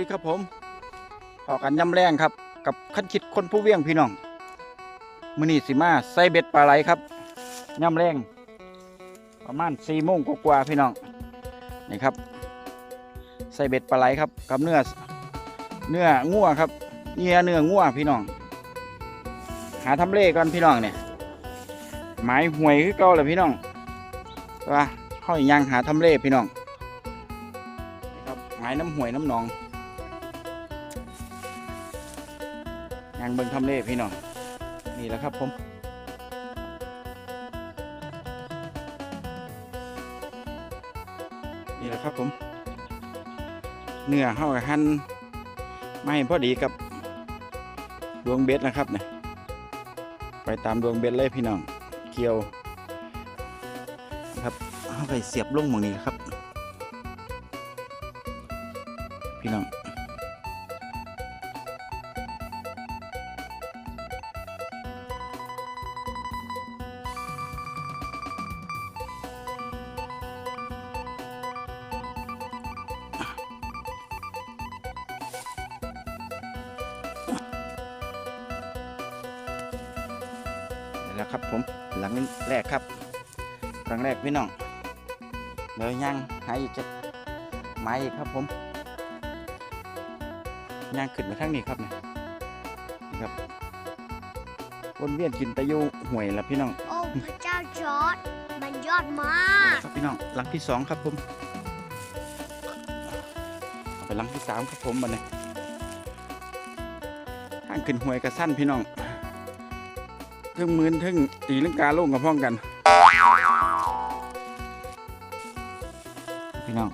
ดีครับผมพอกันยำแรงครับ กับขั้นคิดคนผู้เวียงพี่น้องมือนีสิมาใส่เบ็ดปลาไหลครับยำแรง ประมาณสี่โมงกว่าพี่น้องนี่ครับ ใส่เบ็ดปลาไหลครับ กับเนื้อเนื้องัวครับเนื้อเนื้องัวพี่น้อง หาทำเลก่อนพี่น้องเนี่ยหมายหวยคือเก่าเลยพี่น้องว่าเข้าอีกยังหาทำเลพี่น้องครับหายน้ำห่วยน้ำหนองางเบิงทำเลพี่น้องนี่แหละครับผมนี่แหละครับผม เนื้อเข้ากับหั่นไม่พอดีกับดวงเบ็ดนะครับเนี่ยไปตามดวงเบ็ดเลยพี่น้องเกี่ยวครับเอาไปเสียบลงหมองนี้ครับ นี่แหละครับผมหลังแรกครับหลังแรกพี่น้องเดี๋ยวยังหาอีกจะไม้อีกครับผมย่างขึ้นมาทางนี้ครับเนี่ยนี่ครับวนเวียนกินตะยูห่วยละพี่น้องโอ้พระเจ้าจอร์ดมันยอดมากครับพี่น้องหลังที่สองครับผมเอาไปหลังที่สามครับผมบันนี้ทางขึ้นห่วยกระสั้นพี่น้อง ทึ่งมืนทึ่งตีลังกาลงกับพ้องกัน พี่น้อง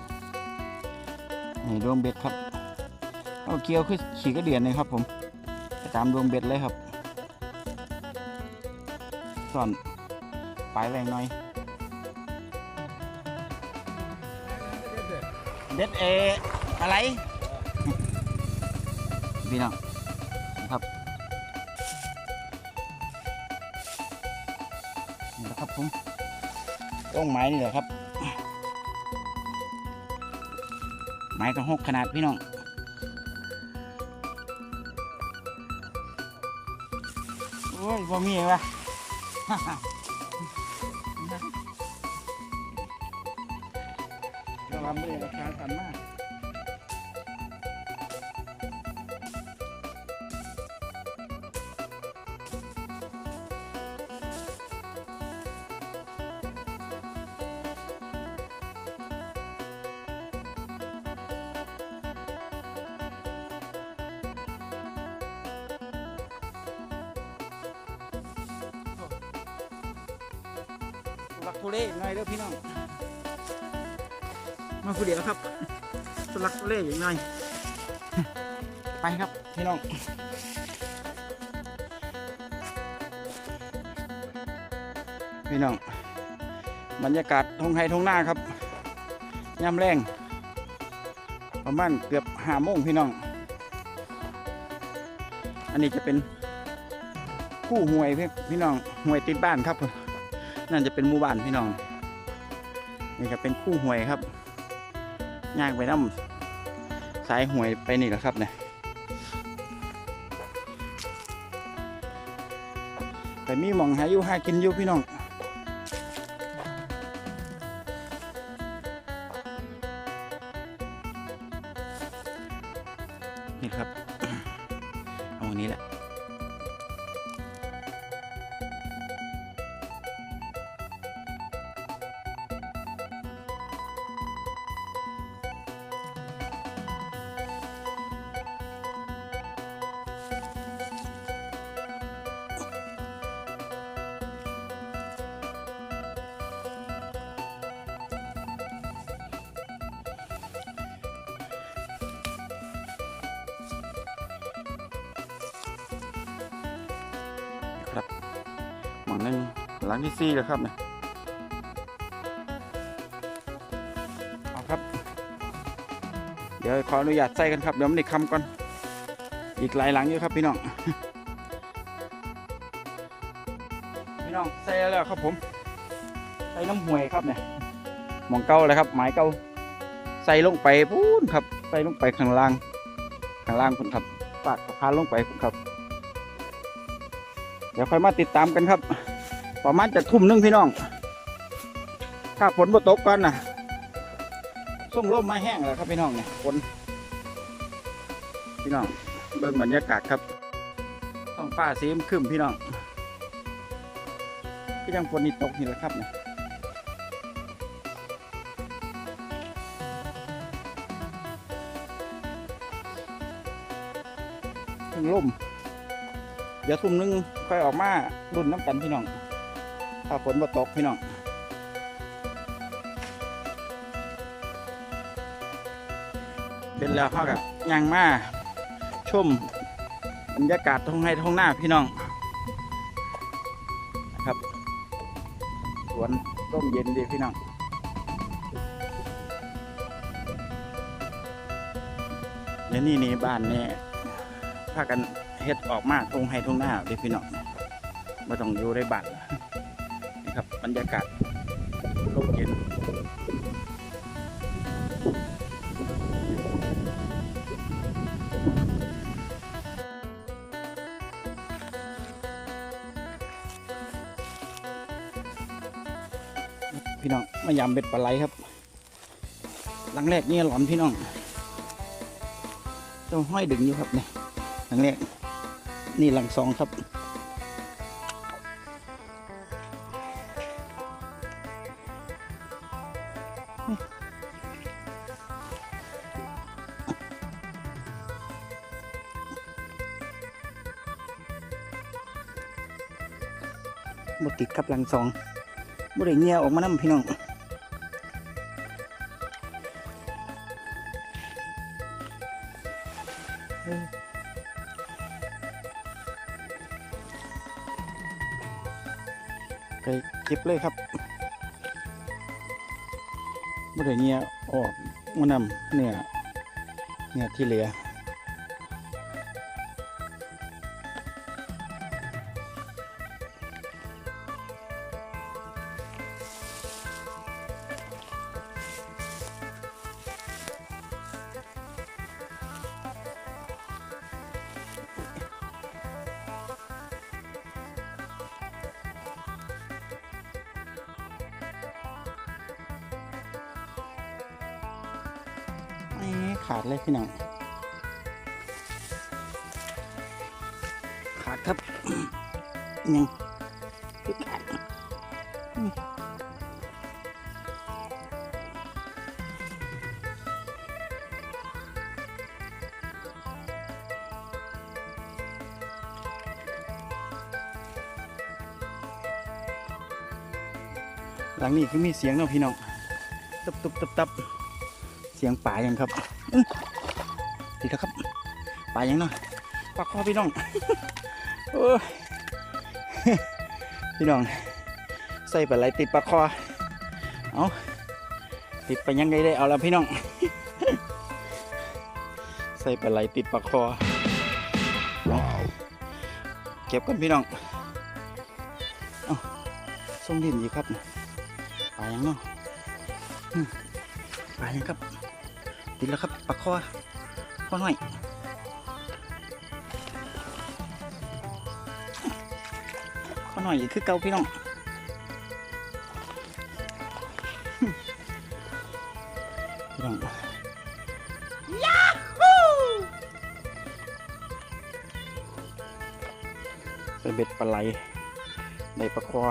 นี่ดวงเบ็ดครับเอาเกียวคือขี่กระเดือนเลยครับ ผมตามดวงเบ็ดเลยครับส่วนปลายแรงหน่อยเบ็ดเออะไรพี่น้อง ผมต้องไม้นี่แหละครับ ไม้กระหกขนาดพี่น้องโอ้ยบ่มีวะระวังไม่ได้ราคาตันมาก ลักทุเลหน่อยเด้อพี่น้องมาผู้เดียวครับทุลักทุเลอย่างหน่อย ไปครับพี่น้องพี่น้องบรรยากาศทงไฮทงหน้าครับยามแรงประมาณเกือบหาโมงพี่น้อง อันนี้จะเป็นคู่หวยพี่พี่น้องหวยติดบ้านครับ นั่นจะเป็นหมู่บ้านพี่น้อง นี่ก็เป็นคู่หวยครับย่างไปน้ำสายหวยไปนี่แหละครับเนี่ยแต่มีหมองหาอยู่หากินอยู่พี่น้องนี่ครับ เอาอันนี้แหละ หนึงหลังที่สี่แล้วครับเนี่ยเอาครับ เดี๋ยวขออนุญาตใส่กันครับ เดี๋ยวมันได้คำก่อน อีกหลายหลังอยู่ครับพี่น้อง พี่น้องใส่แล้วครับผม ใส่น้ำห่วยครับเนี่ยหมองเก่าเลยครับหมายเก่าใส่ลงไปพูนครับ ใส่ลงไปข้างล่าง ข้างล่างคุณครับปากพานลงไปคุณครับ ดี๋ยวค่อยมาติดตามกันครับ ประมาณจะทุ่มหนึงพี่น้อง ถ้าฝนบ่ตกก่อนนะส่งลมมาแห้งแล้วครับพี่น้องเนี่ยฝนพี่น้องเบิ่งบรรยากาศครับท้องฟ้าสีครึ้มๆพี่น้องก็ยังฝนนี่ตกนี่แหละครับเนี่ยส่งล่ม เดี๋ยวทุ่มหนึงค่อยออกมารุ่นน้ำกันพี่น้อง ถ้าฝนบ่ตกพี่น้องเป็นแล้วเขากับยังมาชมบรรยากาศท้องไร่ท้องหน้าพี่น้องนะครับสวนร่มเย็นดีพี่น้องเดี๋ยวนี่นี่บ้านนี่พากัน เฮ็ดออกมาทงไห้ทงหน้าเดีพี่น้องม่ต้องอยู่ในบ้านนะครับบรรยากาศร่มเย็นพี่น้องมายำเบ็ดปลาไหลครับ หลังแรกนี่หลอนพี่น้องต้องห้อยดึงอยู่ครับเนี่ยหลังแรก นี่หลังสองครับหมดติดกับหลังสองบ่ได้เงียออกมานำพี่น้อง เก็บเลยครับบ่ได้เงียออกมานำเนื้อเนื้อที่เหลือ ขาดเลยพี่น้อง ขาดครับยังคือขาดอืมหลังนี้คือมีเสียงเนาะพี่น้อง ตับตับตับตับ เสียงป่ายังครับอื้อติดแล้วครับป่ายังเนาะปลาคอพี่น้องโอ้ยพี่น้อง ใส่ปลาไหลติดปลาคอเอาติดไปยังไงได้เอาแล้วพี่น้อง ใส่ปลาไหลติดปลาคอเอาเก็บกันพี่น้องเอาส่งดินอีกครับป่ายังเนาะอืมป่ายังครับ ติดแล้วครับปลาคอข้อหน่อยข้อหน่อยคือเกาพี่น้องพี่น้องยาฮูใส่เบ็ดปลาไหลในปลาคอ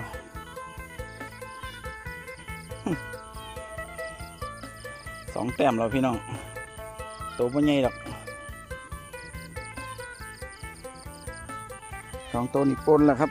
สองแต้มแล้วพี่น้องตัวไม่ใหญ่หรอกสองตัวนี่ปนแล้วครับ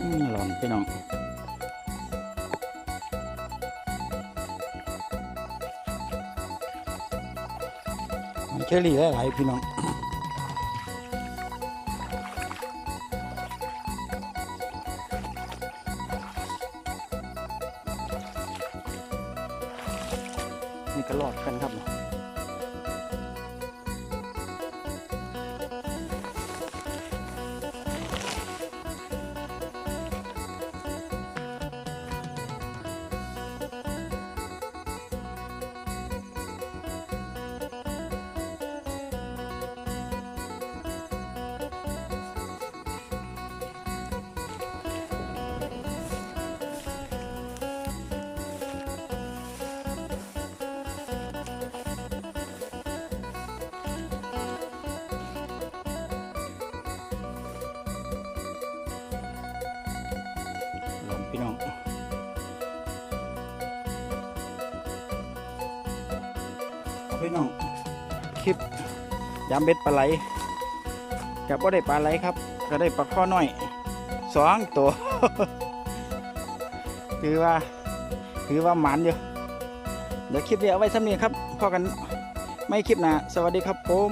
หลอนพี่น้องเชอรี่หลายๆพี่น้องนี่ก็รอดกันครับี่น้องพี่น้องคลิปยามเบ็ดปลาไหลกับว่าได้ปลาไหลครับ ก็ได้ปลาข้อน้อยสองตัวถือว่าถือว่าหมันอยู่เดี๋ยวคลิปนี้เอาไว้ซ้ำนี้ครับพอกันไม่คลิปหนะสวัสดีครับผม